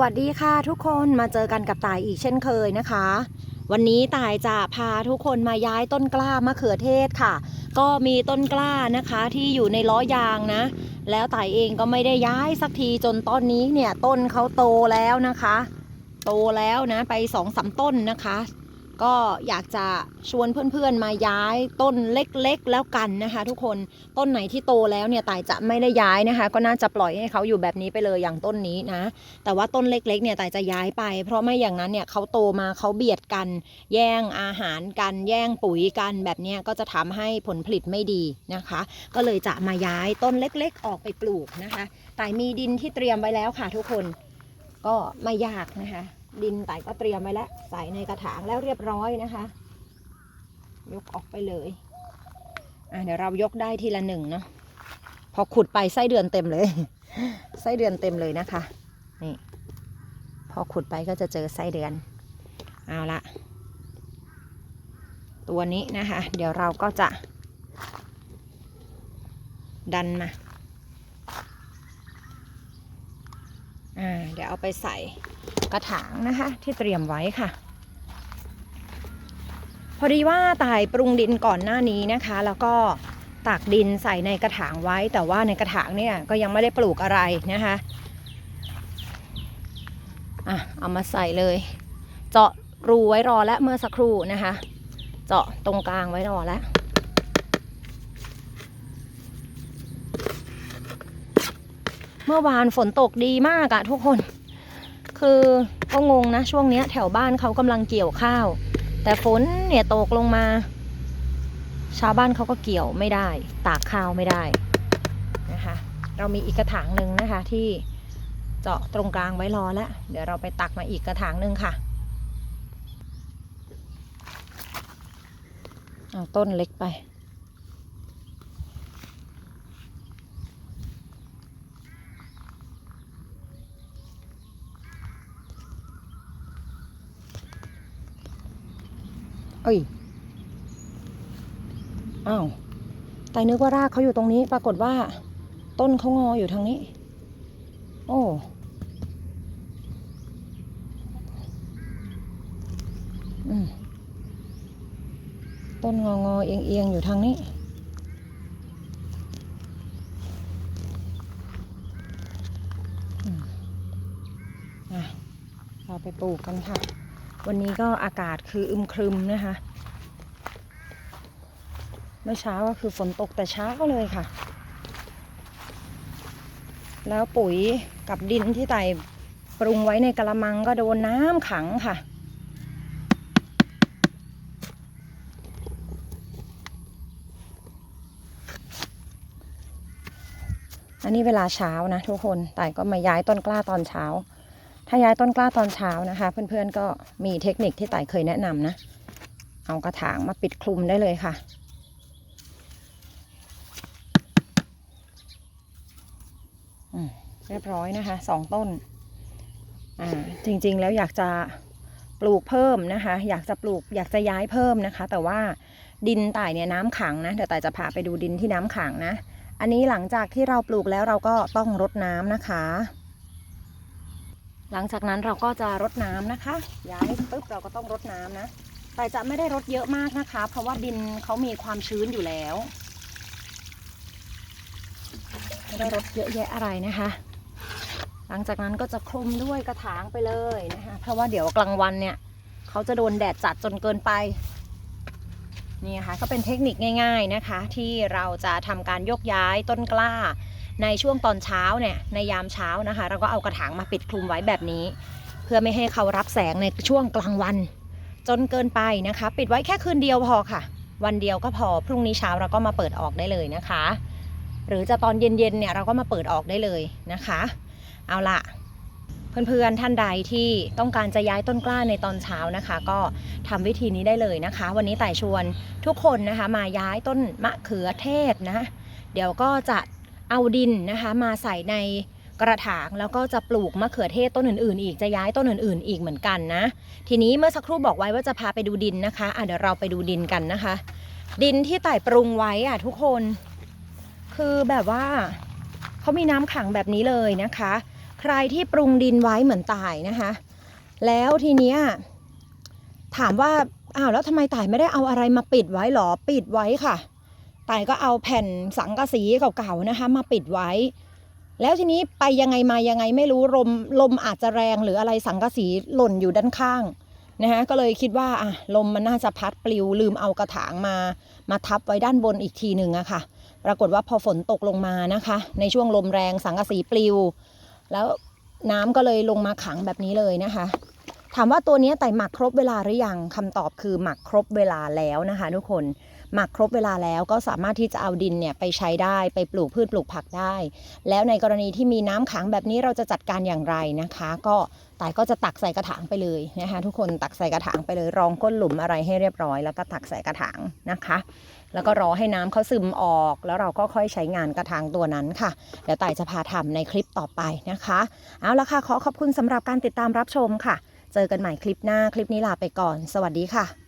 วัสดีค่ะทุกคนมาเจอกันกับตายอีกเช่นเคยนะคะ วันนี้ตายจะพาทุกคนมาย้ายต้นกล้ามะเขือเทศค่ะ ก็มีต้นกล้านะคะที่อยู่ในล้อยางนะ แล้วตายเองก็ไม่ได้ย้ายสักทีจนต้นนี้เนี่ยต้นเขาโตแล้วนะคะ โตแล้วนะไปสองสามต้นนะคะ ก็อยากจะชวนเพื่อนๆมาย้ายต้นเล็กๆ แล้วกันนะคะ ทุกคนต้นไหนที่โตแล้วเนี่ยตายจะไม่ได้ย้ายนะคะ ก็น่าจะปล่อยให้เขาอยู่แบบนี้ไปเลยอย่างต้นนี้นะ แต่ว่าต้นเล็กๆเนี่ยตายจะย้ายไป เพราะไม่อย่างนั้นเนี่ยเขาโตมาเขาเบียดกัน แย่งอาหารกันแย่งปุ๋ยกันแบบนี้ก็จะทำให้ผลผลิตไม่ดีนะคะ ก็เลยจะมาย้ายต้นเล็กๆ ออกไปปลูกนะคะตายมีดินที่เตรียมไว้แล้วค่ะทุกคนก็ไม่ยากนะคะ ดินไต่ก็เตรียมไว้แล้ว ใส่ในกระถางแล้วเรียบร้อยนะคะ ยกออกไปเลยอะเดี๋ยวเรายกได้ทีละหนึ่งเนาะพอขุดไปไส้เดือนเต็มเลยไส้เดือนเต็มเลยนะคะ นี่ พอขุดไปก็จะเจอไส้เดือน เอาละตัวนี้นะคะ เดี๋ยวเราก็จะ ดันมาอ่า เดี๋ยวเอาไปใส่กระถางนะคะที่เตรียมไว้ค่ะ พอดีว่าตายปรุงดินก่อนหน้านี้นะคะ แล้วก็ตักดินใส่ในกระถางไว้ แต่ว่าในกระถางเนี่ยก็ยังไม่ได้ปลูกอะไรนะคะอะเอามาใส่เลย เจาะรูไว้รอแล้วเมื่อสักครู่นะคะ เจาะตรงกลางไว้รอแล้ว เมื่อวานฝนตกดีมากอะทุกคน คือก็งงนะ ช่วงเนี้ย แถวบ้านเขากำลังเกี่ยวข้าว แต่ฝนเนี่ยตกลงมา ชาวบ้านเขาก็เกี่ยวไม่ได้ ตากข้าวไม่ได้นะคะ เรามีอีกกระถางหนึ่งนะคะ ที่เจาะตรงกลางไว้รอแล้ว เดี๋ยวเราไปตักมาอีกกระถางหนึ่งค่ะเอาต้นเล็กไป เอ้ย อ้าวแต่นึกว่ารากเขาอยู่ตรงนี้ ปรากฏว่า ต้นเขางออยู่ทางนี้ โอ้ต้นงองอเอียงเอียงๆอยู่ทางนี้เราไปปลูกกันค่ะ วันนี้ก็อากาศคืออึมครึมนะคะ เมื่อเช้าก็คือฝนตกแต่เช้าก็เลยค่ะ แล้วปุ๋ยกับดินที่ไต่ปรุงไว้ในกระมังก็โดนน้ำขังค่ะอันนี้เวลาเช้านะทุกคนไต่ก็มาย้ายต้นกล้าตอนเช้า ถ้าย้ายต้นกล้าตอนเช้านะคะ เพื่อนๆก็มีเทคนิคที่ไต่เคยแนะนำนะ เอากระถางมาปิดคลุมได้เลยค่ะ เรียบร้อยนะคะสองต้น จริงๆแล้วอยากจะปลูกเพิ่มนะคะ อยากจะปลูกอยากจะย้ายเพิ่มนะคะ แต่ว่าดินต่ายเนี่ยน้ำขังนะเดี๋ยวต่ายจะพาไปดูดินที่น้ำขังนะ อันนี้หลังจากที่เราปลูกแล้วเราก็ต้องรดน้ำนะคะ หลังจากนั้นเราก็จะรดน้ำนะคะ ย้ายปุ๊บเราก็ต้องรดน้ำนะ แต่จะไม่ได้รดเยอะมากนะคะ เพราะว่าดินเขามีความชื้นอยู่แล้วไม่ได้รดเยอะแยะอะไรนะคะ หลังจากนั้นก็จะคลุมด้วยกระถางไปเลยนะคะ เพราะว่าเดี๋ยวกลางวันเนี่ยเขาจะโดนแดดจัดจนเกินไปนี่ค่ะก็เป็นเทคนิคง่าย ๆนะคะ ที่เราจะทำการยกย้ายต้นกล้า ในช่วงตอนเช้าเนี่ยในยามเช้านะคะ เราก็เอากระถางมาปิดคลุมไว้แบบนี้ เพื่อไม่ให้เขารับแสงในช่วงกลางวัน จนเกินไปนะคะ ปิดไว้แค่คืนเดียวพอค่ะ วันเดียวก็พอพรุ่งนี้เช้าเราก็มาเปิดออกได้เลยนะคะ หรือจะตอนเย็นๆเนี่ยเราก็มาเปิดออกได้เลยนะคะ เอาละเพื่อนๆท่านใดที่ต้องการจะย้ายต้นกล้าในตอนเช้านะคะ ก็ทำวิธีนี้ได้เลยนะคะ วันนี้แต่ชวนทุกคนนะคะมาย้ายต้นมะเขือเทศนะ เดี๋ยวก็จะ เอาดินนะคะมาใส่ในกระถางแล้วก็จะปลูกมะเขือเทศต้นอื่นๆ อีกจะย้ายต้นอื่นๆ อีกเหมือนกันนะ ทีนี้เมื่อสักครู่บอกไว้ว่าจะพาไปดูดินนะคะอะเดี๋ยวเราไปดูดินกันนะคะ ดินที่ไต่ปรุงไว้อะทุกคน คือแบบว่าเขามีน้ำขังแบบนี้เลยนะคะ ใครที่ปรุงดินไว้เหมือนตายนะคะ แล้วทีเนี้ยถามว่าอ้าวแล้วทำไมตายไม่ได้เอาอะไรมาปิดไว้หรอปิดไว้ค่ะ ตายก็เอาแผ่นสังกะสีเก่าๆนะคะมาปิดไว้ แล้วทีนี้ไปยังไงมายังไงไม่รู้ลมลมอาจจะแรงหรืออะไรสังกะสีหล่นอยู่ด้านข้างนะคะก็เลยคิดว่าอะลมมันน่าจะพัดปลิวลืมเอากระถางมา มาทับไว้ด้านบนอีกทีหนึ่งอะค่ะ ปรากฏว่าพอฝนตกลงมานะคะ ในช่วงลมแรงสังกะสีปลิว แล้วน้ำก็เลยลงมาขังแบบนี้เลยนะคะ ถามว่าตัวนี้ไต่หมักครบเวลาหรือยังคำตอบคือหมักครบเวลาแล้วนะคะ ทุกคน หมักครบเวลาแล้วก็สามารถที่จะเอาดินเนี่ยไปใช้ได้ไปปลูกพืชปลูกผักได้ แล้วในกรณีที่มีน้ำขังแบบนี้เราจะจัดการอย่างไรนะคะ ก็ไต่ก็จะตักใส่กระถางไปเลยนะคะทุกคนตักใส่กระถางไปเลยรองก้นหลุมอะไรให้เรียบร้อย แล้วก็ตักใส่กระถางนะคะ แล้วก็รอให้น้ำเขาซึมออก แล้วเราก็ค่อยใช้งานกระถางตัวนั้นค่ะเดี๋ยวไต่จะพาทำในคลิปต่อไปนะคะเอาละค่ะขอขอบคุณสำหรับการติดตามรับชมค่ะ เจอกันใหม่คลิปหน้าคลิปนี้ลาไปก่อน สวัสดีค่ะ